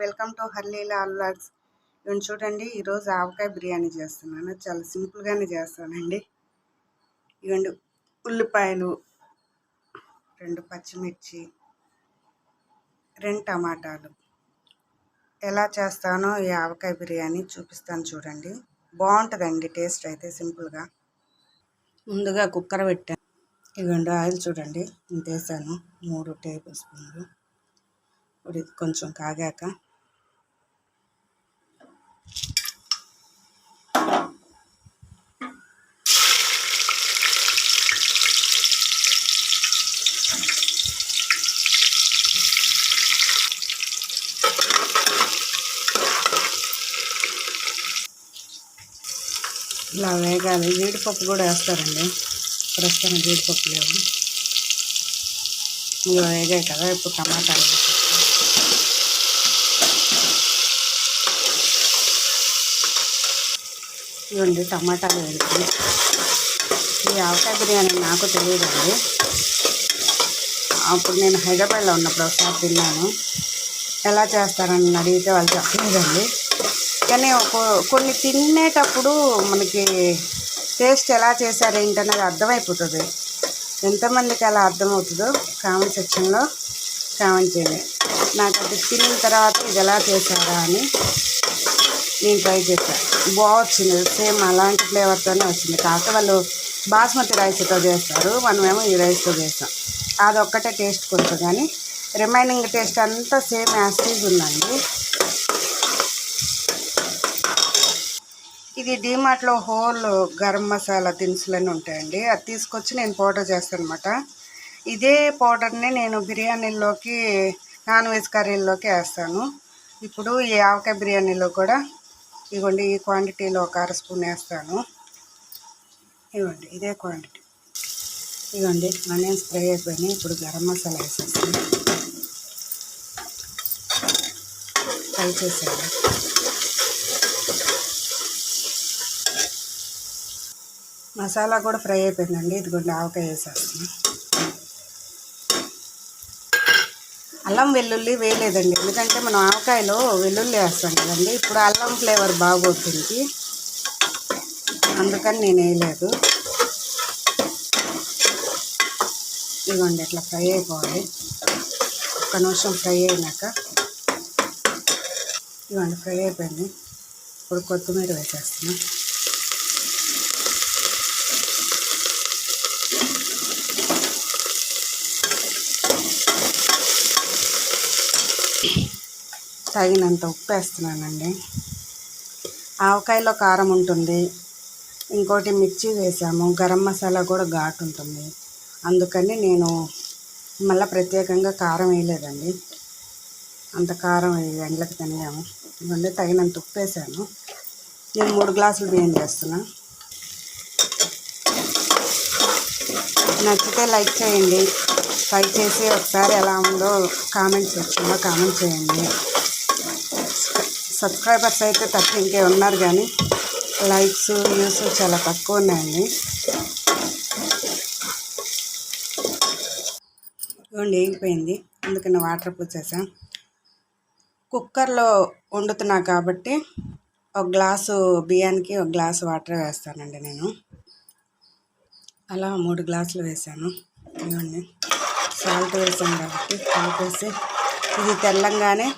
Welcome to హర్లీలా అల్లాగ్స్ ఇవన్నీ చూడండి ఈరోజు ఆవకాయ బిర్యానీ చేస్తున్నాను. చాలా సింపుల్గానే చేస్తానండి. ఇవ్వండి ఉల్లిపాయలు రెండు పచ్చిమిర్చి రెండు టమాటాలు. ఎలా చేస్తానో ఈ ఆవకాయ బిర్యానీ చూపిస్తాను చూడండి. బాగుంటుందండి టేస్ట్ అయితే సింపుల్గా. ముందుగా కుక్కర్ పెట్టాను ఇవ్వండి ఆయిల్ చూడండి. ఇంత వేసాను మూడు టేబుల్ స్పూన్లు. ఇప్పుడు ఇది కొంచెం కాగాక ఇలా వేగాలి జీడిపప్పు కూడా వేస్తారండి. ప్రస్తుతం జీడిపప్పు లేవు. ఇలా వేగాయి కదా ఇప్పుడు టమాటాలు ఇవ్వండి టమాటాలు వేయండి ఈ ఆవకాయ బిర్యానీ నాకు తెలియదండి. అప్పుడు నేను హైదరాబాద్లో ఉన్నప్పుడు ఒకసారి తిన్నాను. ఎలా చేస్తారని అడిగితే వాళ్ళు చెప్పలేదండి. కానీ ఒక- కొన్ని తినేటప్పుడు మనకి టేస్ట్ ఎలా చేశారు ఏంటనేది అర్థమైపోతుంది. ఎంతమందికి అలా అర్థమవుతుందో కామెంట్ సెక్షన్లో కామెంట్ చేయండి. నాకు అది తిన్న తర్వాత ఇది ఎలా చేశారా అని నేను ట్రై చేశాను బాగొచ్చింది సేమ్ అలాంటి ఫ్లేవర్తోనే వచ్చింది. కాక వాళ్ళు బాస్మతి రైస్తో చేస్తారు. మనమేమో ఈ రైస్తో చేస్తాం. అదొక్కటే టేస్ట్ కొంచెం కానీ రిమైనింగ్ టేస్ట్ అంతా సేమ్ యాస్టీజ్ ఉందండి. ఇది డీమార్ట్లో హోల్ గరం మసాలా దినుసులన్నీ ఉంటాయండి. అది తీసుకొచ్చి నేను పౌడర్ చేస్తాను అనమాట ఇదే పౌడర్ని నేను బిర్యానీలోకి నాన్ వెజ్ కర్రీల్లోకి వేస్తాను. ఇప్పుడు ఈ ఆవకాయ బిర్యానీలో కూడా ఇవ్వండి ఈ క్వాంటిటీలో ఒక అర స్పూన్ వేస్తాను. ఇవ్వండి ఇదే క్వాంటిటీ ఇవ్వండి ఆనియన్ స్ప్రే అయిపోయినాయి ఇప్పుడు గరం మసాలా వేసేస్తాను. ఫ్రై చేసేయాలి మసాలా కూడా ఫ్రై అయిపోయిందండి. ఇదిగోండి ఆవకాయ వేసేస్తాను అల్లం వెల్లుల్లి వేయలేదండి. ఎందుకంటే మనం ఆవకాయలో వెల్లుల్లి వేస్తాం కదండి. ఇప్పుడు అల్లం ఫ్లేవర్ బాగోతుంది అందుకని నేను వేయలేదు. ఇదిగోండి ఇట్లా ఫ్రై అయిపోవాలి. ఒక్క నిమిషం ఫ్రై అయినాక ఇదిగోండి ఫ్రై అయిపోయింది. ఇప్పుడు కొత్తిమీర వేసేస్తున్నాం. తగినంత ఉప్పు వేస్తున్నానండి. ఆవకాయలో కారం ఉంటుంది. ఇంకోటి మిర్చి వేసాము. గరం మసాలా కూడా ఘాటు ఉంటుంది. అందుకని నేను మళ్ళీ ప్రత్యేకంగా కారం వేయలేదండి. అంత కారం ఎండ్లకి తినలేము. ఇవ్వండి తగినంత ఉప్పు వేసాను. నేను మూడు గ్లాసులు బియ్యం చేస్తున్నా. నచ్చితే లైక్ చేయండి. ట్రై చేసి ఒకసారి ఎలా ఉందో కామెంట్ వచ్చిందో కామెంట్ చేయండి. సబ్స్క్రైబర్స్ అయితే తక్కువ ఇంకే ఉన్నారు కానీ లైక్స్ వ్యూస్ చాలా తక్కువ ఉన్నాయండి. ఇవ్వండి వేగిపోయింది అందుకని వాటర్ పూసేసా. కుక్కర్లో వండుతున్నా కాబట్టి ఒక గ్లాసు బియ్యానికి ఒక గ్లాసు వాటర్ వేస్తానండి నేను. అలా మూడు గ్లాసులు వేసాను. ఇవ్వండి సాల్ట్ వేసాను కాబట్టి సాల్ట్ వేసి ఇది తెల్లంగానే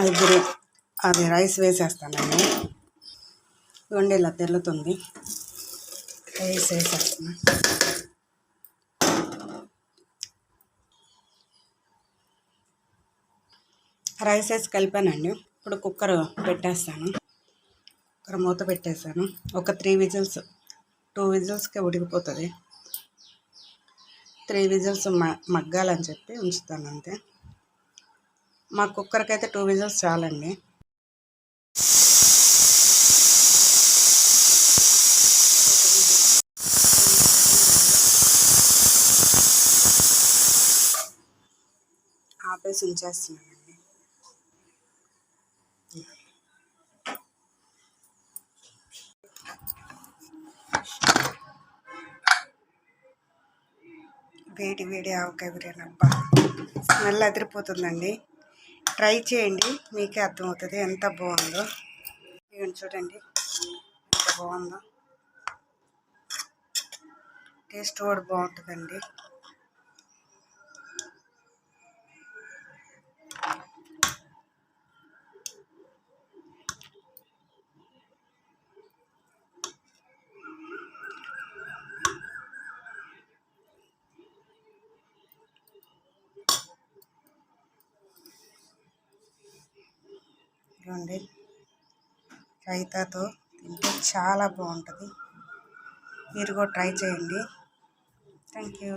అది అది రైస్ వేసేస్తానండి. ఇవ్వండి ఇలా తెల్లుతుంది. రైస్ వేసేస్తాను రైస్ వేసి కలిపానండి. ఇప్పుడు కుక్కర్ పెట్టేస్తాను. కుక్కర్ మూత పెట్టేసాను ఒక త్రీ విజిల్స్ టూ విజిల్స్కే ఉడికిపోతుంది. త్రీ విజిల్స్ మ మగ్గాలని చెప్పి ఉంచుతాను అంతే మా కుక్కర్కి అయితే టూ విజిల్స్ చాలండి. ఆపేసి ఉంచేస్తున్నానండి. వేడి వేడి ఆవకాయ బిర్యానీ అబ్బా స్మెల్ అదిరిపోతుందండి. ట్రై చేయండి. మీకే అర్థమవుతుంది ఎంత బాగుందో. ఇవన్నీ చూడండి. ఎంత బాగుందో. టేస్ట్ కూడా బాగుంటుందండి. ఇదిగోండి రైతాతో తింటే చాలా బాగుంటుంది. మీరు కూడా ట్రై చేయండి. Thank you.